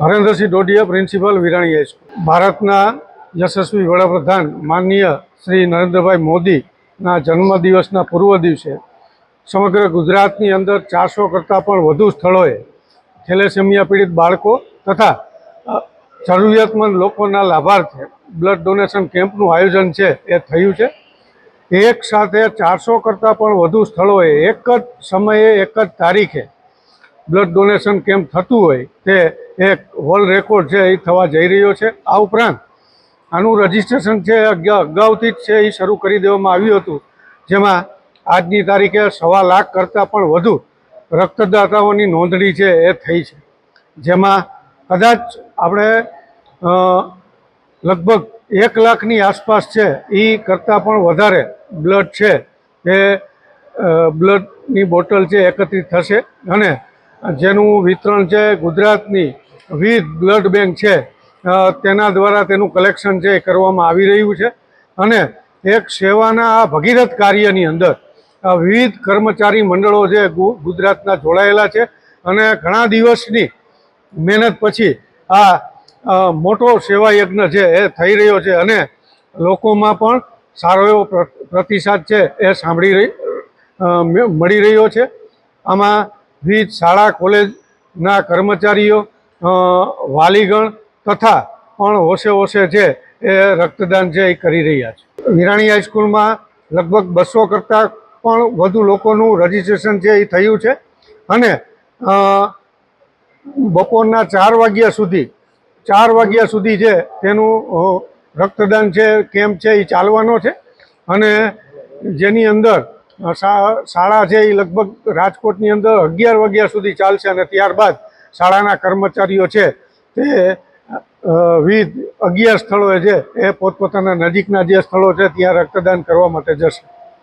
Harendrasinh Dodiya principal Virani high school ભારતના યશસ્વી વડાપ્રધાન માનનીય શ્રી નરેન્દ્રભાઈ મોદીના જન્મદિવસના પૂર્વ દિવસે સમગ્ર ગુજરાતની અંદર ચારસો કરતાં પણ વધુ સ્થળોએ થેલેસેમિયા પીડિત બાળકો તથા જરૂરિયાતમંદ લોકોના લાભાર્થે બ્લડ ડોનેશન કેમ્પનું આયોજન છે એ થયું છે. એક સાથે ચારસો કરતાં પણ વધુ સ્થળોએ એક જ સમયે, એક જ તારીખે બ્લડ ડોનેશન કેમ્પ થતું હોય તે એક વર્લ્ડ રેકોર્ડ છે એ થવા જઈ રહ્યો છે. આ ઉપરાંત આનું રજિસ્ટ્રેશન છે અગાઉથી જ છે એ શરૂ કરી દેવામાં આવ્યું હતું. જેમાં આજની તારીખે સવા લાખ કરતાં પણ વધુ રક્તદાતાઓની નોંધણી છે એ થઈ છે. જેમાં કદાચ આપણે લગભગ એક લાખની આસપાસ છે એ કરતાં પણ વધારે બ્લડ છે એ બ્લડની બોટલ છે એકત્રિત થશે. અને જેનું વિતરણ છે ગુજરાતની વિવિધ બ્લડ બેંક છે તેના દ્વારા તેનું કલેક્શન છે એ કરવામાં આવી રહ્યું છે. અને એક સેવાના આ ભગીરથ કાર્યની અંદર વિવિધ કર્મચારી મંડળો જે ગુજરાતના જોડાયેલા છે અને ઘણા દિવસની મહેનત પછી આ મોટો સેવા યજ્ઞ છે એ થઈ રહ્યો છે અને લોકોમાં પણ સારો એવો પ્ર- પ્રતિસાદ છે એ સાંભળી રહી મળી રહ્યો છે. આમાં વિવિધ શાળા, કોલેજના કર્મચારીઓ વાલીગણ તથા પણ હોશે હોશે છે એ રક્તદાન છે એ કરી રહ્યા છે. વિરાણી હાઈસ્કૂલમાં લગભગ બસો કરતાં પણ વધુ લોકોનું રજીસ્ટ્રેશન છે એ થયું છે અને બપોરના ચાર વાગ્યા સુધી, ચાર વાગ્યા સુધી છે તેનું રક્તદાન છે કેમ્પ છે એ ચાલવાનો છે અને જેની અંદર શાળા છે એ લગભગ રાજકોટની અંદર અગિયાર વાગ્યા સુધી ચાલશે અને ત્યારબાદ શાળાના કર્મચારીઓ છે તે વિવિધ અગિયાર સ્થળોએ છે એ પોતપોતાના નજીકના જે સ્થળો છે ત્યાં રક્તદાન કરવા માટે જશે.